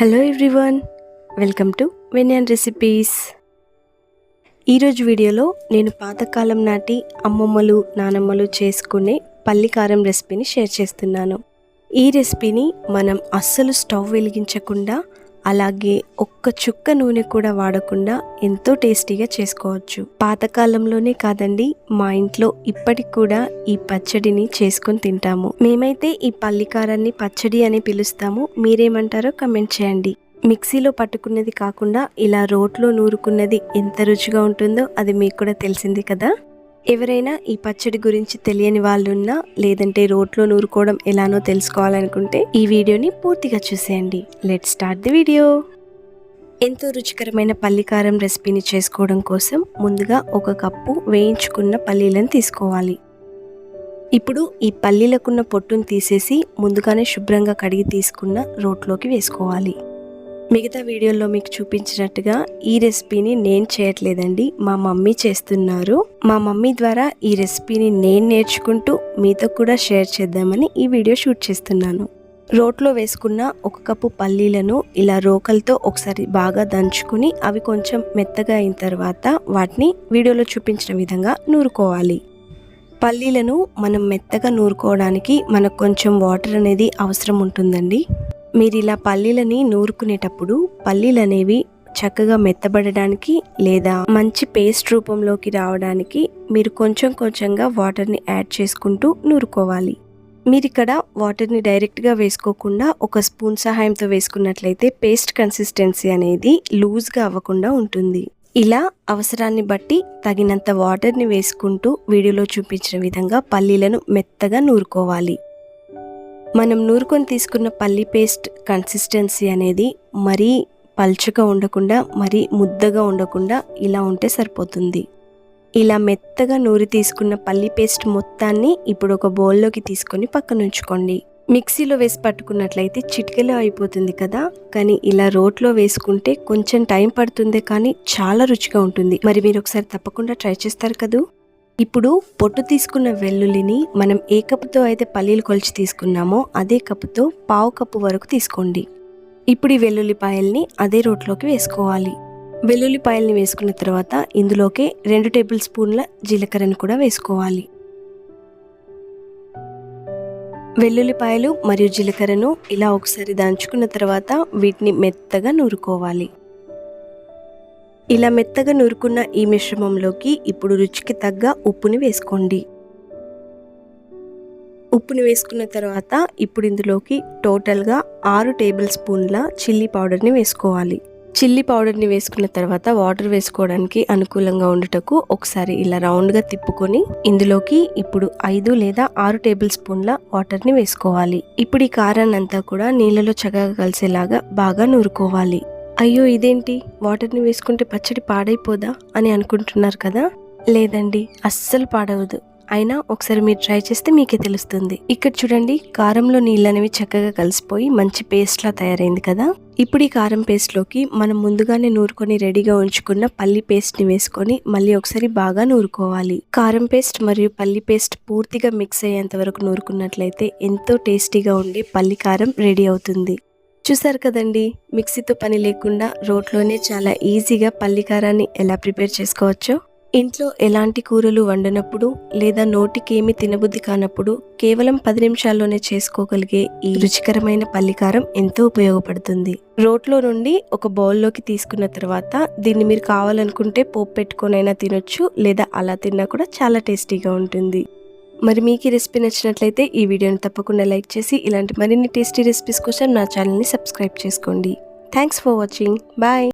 Hello everyone welcome to వెనియన్ recipes ఈరోజు వీడియోలో నేను పాతకాలం నాటి అమ్మమ్మలు నానమ్మలు చేసుకునే పల్లికారం రెసిపీని షేర్ చేస్తున్నాను. ఈ రెసిపీని మనం అస్సలు స్టవ్ వెలిగించకుండా అలాగే ఒక్క చుక్క నూనె కూడా వాడకుండా ఎంతో టేస్టీగా చేసుకోవచ్చు. పాతకాలంలోనే కాదండి మా ఇంట్లో ఇప్పటికి కూడా ఈ పచ్చడిని చేసుకొని తింటాము. మేమైతే ఈ పల్లికారాన్ని పచ్చడి అని పిలుస్తాము. మీరేమంటారో కమెంట్ చేయండి. మిక్సీలో పట్టుకున్నది కాకుండా ఇలా రోట్లో నూరుకున్నది ఎంత రుచిగా ఉంటుందో అది మీకు కూడా తెలిసింది కదా? ఎవరైనా ఈ పచ్చడి గురించి తెలియని వాళ్ళున్నా లేదంటే రోట్లో నూరుకోవడం ఎలానో తెలుసుకోవాలనుకుంటే ఈ వీడియోని పూర్తిగా చూసేయండి. లెట్ స్టార్ట్ ది వీడియో ఎంతో రుచికరమైన పల్లికారం రెసిపీని చేసుకోవడం కోసం ముందుగా ఒక కప్పు వేయించుకున్న పల్లీలను తీసుకోవాలి. ఇప్పుడు ఈ పల్లీలకున్న పొట్టును తీసేసి ముందుగానే శుభ్రంగా కడిగి తీసుకున్న రోట్లోకి వేసుకోవాలి. మిగతా వీడియోలో మీకు చూపించినట్టుగా ఈ రెసిపీని నేను చేయట్లేదండి. మా మమ్మీ చేస్తున్నారు. మా మమ్మీ ద్వారా ఈ రెసిపీని నేను నేర్చుకుంటూ మీతో కూడా షేర్ చేద్దామని ఈ వీడియో షూట్ చేస్తున్నాను. రోట్లో వేసుకున్న ఒక కప్పు పల్లీలను ఇలా రోకలతో ఒకసారి బాగా దంచుకుని అవి కొంచెం మెత్తగా అయిన తర్వాత వాటిని వీడియోలో చూపించిన విధంగా నూరుకోవాలి. పల్లీలను మనం మెత్తగా నూరుకోవడానికి మనకు కొంచెం వాటర్ అనేది అవసరం ఉంటుందండి. మీరు ఇలా పల్లీలని నూరుకునేటప్పుడు పల్లీలు అనేవి చక్కగా మెత్తబడడానికి లేదా మంచి పేస్ట్ రూపంలోకి రావడానికి మీరు కొంచెం కొంచెంగా వాటర్ని యాడ్ చేసుకుంటూ నూరుకోవాలి. మీరు ఇక్కడ వాటర్ని డైరెక్ట్గా వేసుకోకుండా ఒక స్పూన్ సహాయంతో వేసుకున్నట్లయితే పేస్ట్ కన్సిస్టెన్సీ అనేది లూజ్గా అవ్వకుండా ఉంటుంది. ఇలా అవసరాన్ని బట్టి తగినంత వాటర్ని వేసుకుంటూ వీడియోలో చూపించిన విధంగా పల్లీలను మెత్తగా నూరుకోవాలి. మనం నూరుకొని తీసుకున్న పల్లి పేస్ట్ కన్సిస్టెన్సీ అనేది మరీ పల్చగా ఉండకుండా మరీ ముద్దగా ఉండకుండా ఇలా ఉంటే సరిపోతుంది. ఇలా మెత్తగా నూరి తీసుకున్న పల్లి పేస్ట్ మొత్తాన్ని ఇప్పుడు ఒక బౌల్లోకి తీసుకొని పక్కన ఉంచుకోండి. మిక్సీలో వేసి పట్టుకున్నట్లయితే చిటికెలో అయిపోతుంది కదా? కానీ ఇలా రోట్లో వేసుకుంటే కొంచెం టైం పడుతుంది కానీ చాలా రుచిగా ఉంటుంది. మరి మీరు ఒకసారి తప్పకుండా ట్రై చేస్తారు కదూ? ఇప్పుడు పొట్టు తీసుకున్న వెల్లుల్లిని మనం ఏ కప్పుతో అయితే పల్లీలు కొలిచి తీసుకున్నామో అదే కప్పుతో పావు కప్పు వరకు తీసుకోండి. ఇప్పుడు ఈ వెల్లుల్లిపాయల్ని అదే రోట్లోకి వేసుకోవాలి. వెల్లుల్లిపాయల్ని వేసుకున్న తర్వాత ఇందులోకి రెండు టేబుల్ స్పూన్ల జీలకర్రను కూడా వేసుకోవాలి. వెల్లుల్లిపాయలు మరియు జీలకర్రను ఇలా ఒకసారి దంచుకున్న తర్వాత వీటిని మెత్తగా నూరుకోవాలి. ఇలా మెత్తగా నూరుకున్న ఈ మిశ్రమంలోకి ఇప్పుడు రుచికి తగ్గ ఉప్పుని వేసుకోండి. ఉప్పుని వేసుకున్న తర్వాత ఇప్పుడు ఇందులోకి టోటల్గా ఆరు టేబుల్ స్పూన్ల చిల్లీ పౌడర్ని వేసుకోవాలి. చిల్లీ పౌడర్ని వేసుకున్న తర్వాత వాటర్ వేసుకోవడానికి అనుకూలంగా ఉండటకు ఒకసారి ఇలా రౌండ్గా తిప్పుకొని ఇందులోకి ఇప్పుడు ఐదు లేదా ఆరు టేబుల్ స్పూన్ల వాటర్ని వేసుకోవాలి. ఇప్పుడు ఈ కారాన్ని అంతా కూడా నీళ్ళలో చక్కగా కలిసేలాగా బాగా నూరుకోవాలి. అయ్యో ఇదేంటి? వాటర్ని వేసుకుంటే పచ్చడి పాడైపోదా అని అనుకుంటున్నారు కదా? లేదండి అస్సలు పాడవదు. అయినా ఒకసారి మీరు ట్రై చేస్తే మీకే తెలుస్తుంది. ఇక్కడ చూడండి కారంలో నీళ్ళు అనేవి చక్కగా కలిసిపోయి మంచి పేస్ట్లా తయారైంది కదా? ఇప్పుడు ఈ కారం పేస్ట్లోకి మనం ముందుగానే నూరుకొని రెడీగా ఉంచుకున్న పల్లి పేస్ట్ని వేసుకొని మళ్ళీ ఒకసారి బాగా నూరుకోవాలి. కారం పేస్ట్ మరియు పల్లి పేస్ట్ పూర్తిగా మిక్స్ అయ్యేంత వరకు నూరుకున్నట్లయితే ఎంతో టేస్టీగా ఉండే పల్లి కారం రెడీ అవుతుంది. చూసారు కదండి మిక్సీతో పని లేకుండా రోట్లోనే చాలా ఈజీగా పల్లికారాన్ని ఎలా ప్రిపేర్ చేసుకోవచ్చో? ఇంట్లో ఎలాంటి కూరలు వండనప్పుడు లేదా నోటికి ఏమి తినబుద్ధి కానప్పుడు కేవలం పది నిమిషాల్లోనే చేసుకోగలిగే ఈ రుచికరమైన పల్లికారం ఎంతో ఉపయోగపడుతుంది. రోట్లో నుండి ఒక బౌల్లోకి తీసుకున్న తర్వాత దీన్ని మీరు కావాలనుకుంటే పోపు పెట్టుకొనైనా తినొచ్చు లేదా అలా తిన్నా కూడా చాలా టేస్టీగా ఉంటుంది. మరి మీకు ఈ రెసిపీ నచ్చినట్లయితే ఈ వీడియోని తప్పకుండా లైక్ చేసి ఇలాంటి మరిన్ని టేస్టీ రెసిపీస్ కోసం నా ఛానల్ని సబ్స్క్రైబ్ చేసుకోండి. Thanks for watching bye